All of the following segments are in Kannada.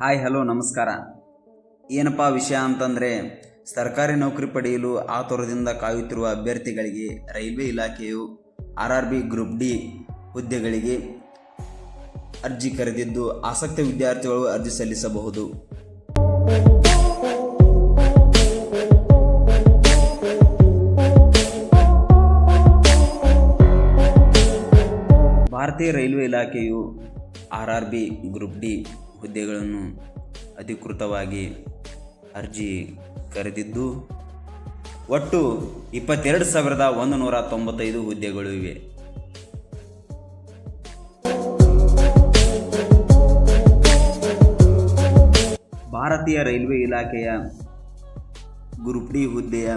ಹಾಯ್ ಹಲೋ ನಮಸ್ಕಾರ. ಏನಪ್ಪ ವಿಷಯ ಅಂತಂದರೆ, ಸರ್ಕಾರಿ ನೌಕರಿ ಪಡೆಯಲು ಆತುರದಿಂದ ಕಾಯುತ್ತಿರುವ ಅಭ್ಯರ್ಥಿಗಳಿಗೆ ರೈಲ್ವೆ ಇಲಾಖೆಯು R R B group D ಹುದ್ದೆಗಳಿಗೆ ಅರ್ಜಿ ಕರೆದಿದ್ದು ಆಸಕ್ತ ವಿದ್ಯಾರ್ಥಿಗಳು ಅರ್ಜಿ ಸಲ್ಲಿಸಬಹುದು. ಭಾರತೀಯ ರೈಲ್ವೆ ಇಲಾಖೆಯು R R B group D ಹುದ್ದೆಗಳನ್ನು ಅಧಿಕೃತವಾಗಿ ಅರ್ಜಿ ಕರೆದಿದ್ದು, ಒಟ್ಟು ಇಪ್ಪತ್ತೆರಡು ಸಾವಿರದ ಒಂದು ನೂರ ತೊಂಬತ್ತೈದು ಹುದ್ದೆಗಳು ಇವೆ. ಭಾರತೀಯ ರೈಲ್ವೆ ಇಲಾಖೆಯ ಗ್ರೂಪ್ ಡಿ ಹುದ್ದೆಯ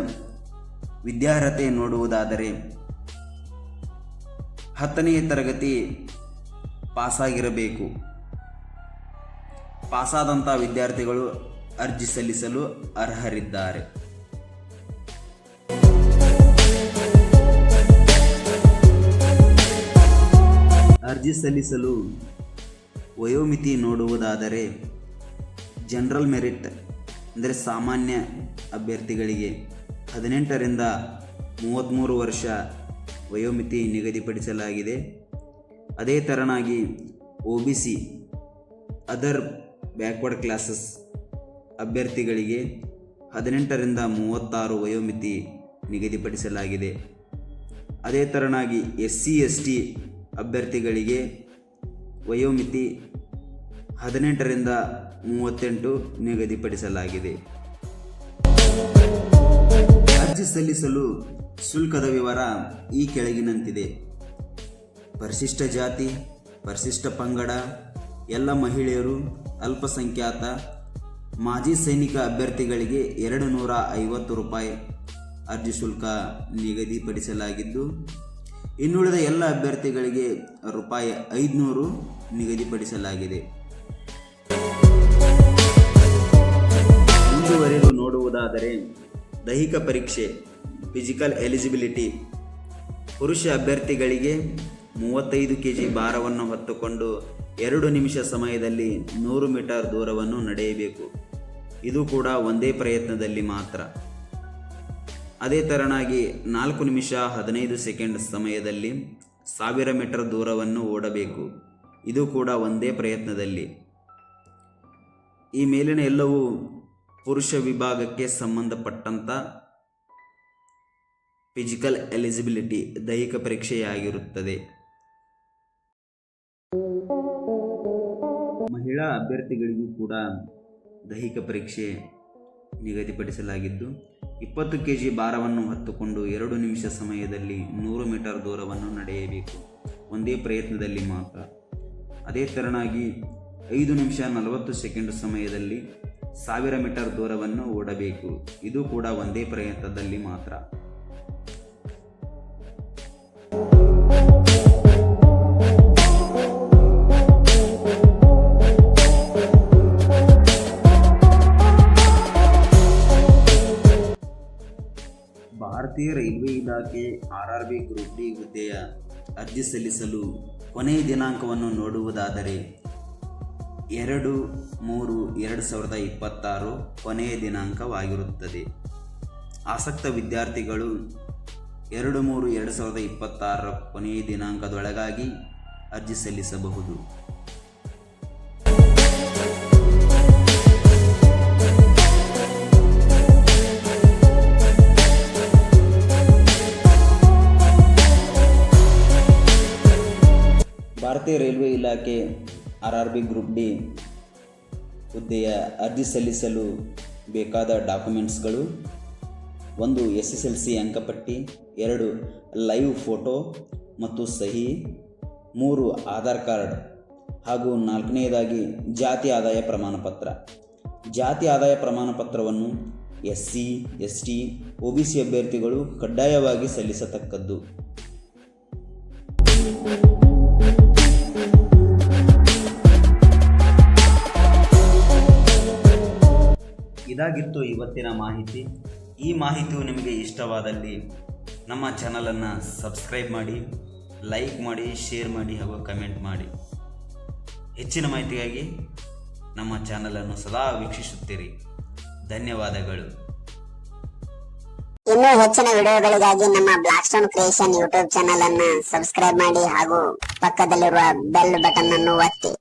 ವಿದ್ಯಾರ್ಹತೆ ನೋಡುವುದಾದರೆ ಹತ್ತನೆಯ ತರಗತಿ ಪಾಸಾಗಿರಬೇಕು. ಪಾಸಾದಂಥ ವಿದ್ಯಾರ್ಥಿಗಳು ಅರ್ಜಿ ಸಲ್ಲಿಸಲು ಅರ್ಹರಿದ್ದಾರೆ. ಅರ್ಜಿ ಸಲ್ಲಿಸಲು ವಯೋಮಿತಿ ನೋಡುವುದಾದರೆ ಜನರಲ್ ಮೆರಿಟ್, ಅಂದರೆ ಸಾಮಾನ್ಯ ಅಭ್ಯರ್ಥಿಗಳಿಗೆ ಹದಿನೆಂಟರಿಂದ ಮೂವತ್ತ್ಮೂರು ವರ್ಷ ವಯೋಮಿತಿ ನಿಗದಿಪಡಿಸಲಾಗಿದೆ. ಅದೇ ಥರನಾಗಿ O B C, other backward classes ಅಭ್ಯರ್ಥಿಗಳಿಗೆ ಹದಿನೆಂಟರಿಂದ ಮೂವತ್ತಾರು ವಯೋಮಿತಿ ನಿಗದಿಪಡಿಸಲಾಗಿದೆ. ಅದೇ ಥರನಾಗಿ ಎಸ್ ಸಿ ಎಸ್ ಟಿ ಅಭ್ಯರ್ಥಿಗಳಿಗೆ ವಯೋಮಿತಿ ಹದಿನೆಂಟರಿಂದ ಮೂವತ್ತೆಂಟು ನಿಗದಿಪಡಿಸಲಾಗಿದೆ. ಅರ್ಜಿ ಸಲ್ಲಿಸಲು ಶುಲ್ಕದ ವಿವರ ಈ ಕೆಳಗಿನಂತಿದೆ. ಪರಿಶಿಷ್ಟ ಜಾತಿ, ಪರಿಶಿಷ್ಟ ಪಂಗಡ ಎಲ್ಲ ಮಹಿಳೆಯರು ಅಲ್ಪಸಂಖ್ಯಾತ ಮಾಜಿ ಸೈನಿಕ ಅಭ್ಯರ್ಥಿಗಳಿಗೆ ಎರಡು ನೂರ ಐವತ್ತು ರೂಪಾಯಿ ಅರ್ಜಿ ಶುಲ್ಕ ನಿಗದಿಪಡಿಸಲಾಗಿದ್ದು, ಇನ್ನುಳಿದ ಎಲ್ಲ ಅಭ್ಯರ್ಥಿಗಳಿಗೆ ರೂಪಾಯಿ ಐದುನೂರು ನಿಗದಿಪಡಿಸಲಾಗಿದೆ. ಮುಂದುವರೆದು ನೋಡುವುದಾದರೆ, ದೈಹಿಕ ಪರೀಕ್ಷೆ, ಫಿಸಿಕಲ್ ಎಲಿಜಿಬಿಲಿಟಿ, ಪುರುಷ ಅಭ್ಯರ್ಥಿಗಳಿಗೆ ಮೂವತ್ತೈದು ಕೆ ಜಿ ಭಾರವನ್ನು ಹೊತ್ತುಕೊಂಡು ಎರಡು ನಿಮಿಷ ಸಮಯದಲ್ಲಿ ನೂರು ಮೀಟರ್ ದೂರವನ್ನು ನಡೆಯಬೇಕು. ಇದು ಕೂಡ ಒಂದೇ ಪ್ರಯತ್ನದಲ್ಲಿ ಮಾತ್ರ. ಅದೇ ತೆರನಾಗಿ ನಾಲ್ಕು ನಿಮಿಷ ಹದಿನೈದು ಸೆಕೆಂಡ್ ಸಮಯದಲ್ಲಿ ಸಾವಿರ ಮೀಟರ್ ದೂರವನ್ನು ಓಡಬೇಕು. ಇದು ಕೂಡ ಒಂದೇ ಪ್ರಯತ್ನದಲ್ಲಿ. ಈ ಮೇಲಿನ ಎಲ್ಲವೂ ಪುರುಷ ವಿಭಾಗಕ್ಕೆ ಸಂಬಂಧಪಟ್ಟಂಥ ಫಿಸಿಕಲ್ ಎಲಿಜಿಬಿಲಿಟಿ ದೈಹಿಕ ಪರೀಕ್ಷೆಯಾಗಿರುತ್ತದೆ. ಮಹಿಳಾ ಅಭ್ಯರ್ಥಿಗಳಿಗೂ ಕೂಡ ದೈಹಿಕ ಪರೀಕ್ಷೆ ನಿಗದಿಪಡಿಸಲಾಗಿದ್ದು, ಇಪ್ಪತ್ತು ಕೆ ಜಿ ಭಾರವನ್ನು ಹೊತ್ತುಕೊಂಡು ಎರಡು ನಿಮಿಷ ಸಮಯದಲ್ಲಿ ನೂರು ಮೀಟರ್ ದೂರವನ್ನು ನಡೆಯಬೇಕು. ಒಂದೇ ಪ್ರಯತ್ನದಲ್ಲಿ ಮಾತ್ರ. ಅದೇ ತೆರನಾಗಿ ಐದು ನಿಮಿಷ ನಲವತ್ತು ಸೆಕೆಂಡ್ ಸಮಯದಲ್ಲಿ ಸಾವಿರ ಮೀಟರ್ ದೂರವನ್ನು ಓಡಬೇಕು. ಇದು ಕೂಡ ಒಂದೇ ಪ್ರಯತ್ನದಲ್ಲಿ ಮಾತ್ರ. ಭಾರತೀಯ ರೈಲ್ವೆ ಇಲಾಖೆ R R B group D ಹುದ್ದೆಯ ಅರ್ಜಿ ಸಲ್ಲಿಸಲು ಕೊನೆಯ ದಿನಾಂಕವನ್ನು ನೋಡುವುದಾದರೆ ಎರಡು ಮೂರು ಎರಡು ಸಾವಿರದ ಇಪ್ಪತ್ತಾರು ಕೊನೆಯ ದಿನಾಂಕವಾಗಿರುತ್ತದೆ. ಆಸಕ್ತ ವಿದ್ಯಾರ್ಥಿಗಳು ಎರಡು ಮೂರು ಎರಡು ಸಾವಿರದ ಇಪ್ಪತ್ತಾರರ ಕೊನೆಯ ದಿನಾಂಕದೊಳಗಾಗಿ ಅರ್ಜಿ ಸಲ್ಲಿಸಬಹುದು. ಭಾರತೀಯ ರೈಲ್ವೆ ಇಲಾಖೆ, R R B group D ಹುದ್ದೆಯ ಅರ್ಜಿ ಸಲ್ಲಿಸಲು ಬೇಕಾದ ಡಾಕ್ಯುಮೆಂಟ್ಸ್ಗಳು, ಒಂದು ಎಸ್ ಎಸ್ ಎಲ್ ಸಿ ಅಂಕಪಟ್ಟಿ, ಎರಡು ಲೈವ್ ಫೋಟೋ ಮತ್ತು ಸಹಿ, ಮೂರು ಆಧಾರ್ ಕಾರ್ಡ್ ಹಾಗೂ ನಾಲ್ಕನೆಯದಾಗಿ ಜಾತಿ ಆದಾಯ ಪ್ರಮಾಣಪತ್ರ. ಜಾತಿ ಆದಾಯ ಪ್ರಮಾಣಪತ್ರವನ್ನು S C, S T, O B C ಅಭ್ಯರ್ಥಿಗಳು ಕಡ್ಡಾಯವಾಗಿ ಸಲ್ಲಿಸತಕ್ಕದ್ದು. ಇದಾಗಿತ್ತು ಇವತ್ತಿನ ಮಾಹಿತಿ. ಈ ಮಾಹಿತಿಯು ನಿಮಗೆ ಇಷ್ಟವಾದಲ್ಲಿ ನಮ್ಮ ಚಾನಲನ್ನು ಸಬ್ಸ್ಕ್ರೈಬ್ ಮಾಡಿ, ಲೈಕ್ ಮಾಡಿ, ಶೇರ್ ಮಾಡಿ ಹಾಗೂ ಕಮೆಂಟ್ ಮಾಡಿ. ಹೆಚ್ಚಿನ ಮಾಹಿತಿಗಾಗಿ ನಮ್ಮ ಚಾನಲನ್ನು ಸದಾ ವೀಕ್ಷಿಸುತ್ತೀರಿ. ಧನ್ಯವಾದಗಳು. ಇನ್ನೂ ಹೆಚ್ಚಿನ ವಿಡಿಯೋಗಳಿಗಾಗಿ ನಮ್ಮ black stone creation YouTube channel ಅನ್ನ ಸಬ್ಸ್ಕ್ರೈಬ್ ಮಾಡಿ ಹಾಗೂ ಪಕ್ಕದಲ್ಲಿರುವ ಬೆಲ್ ಬಟನ್ ಅನ್ನು ಒತ್ತಿ.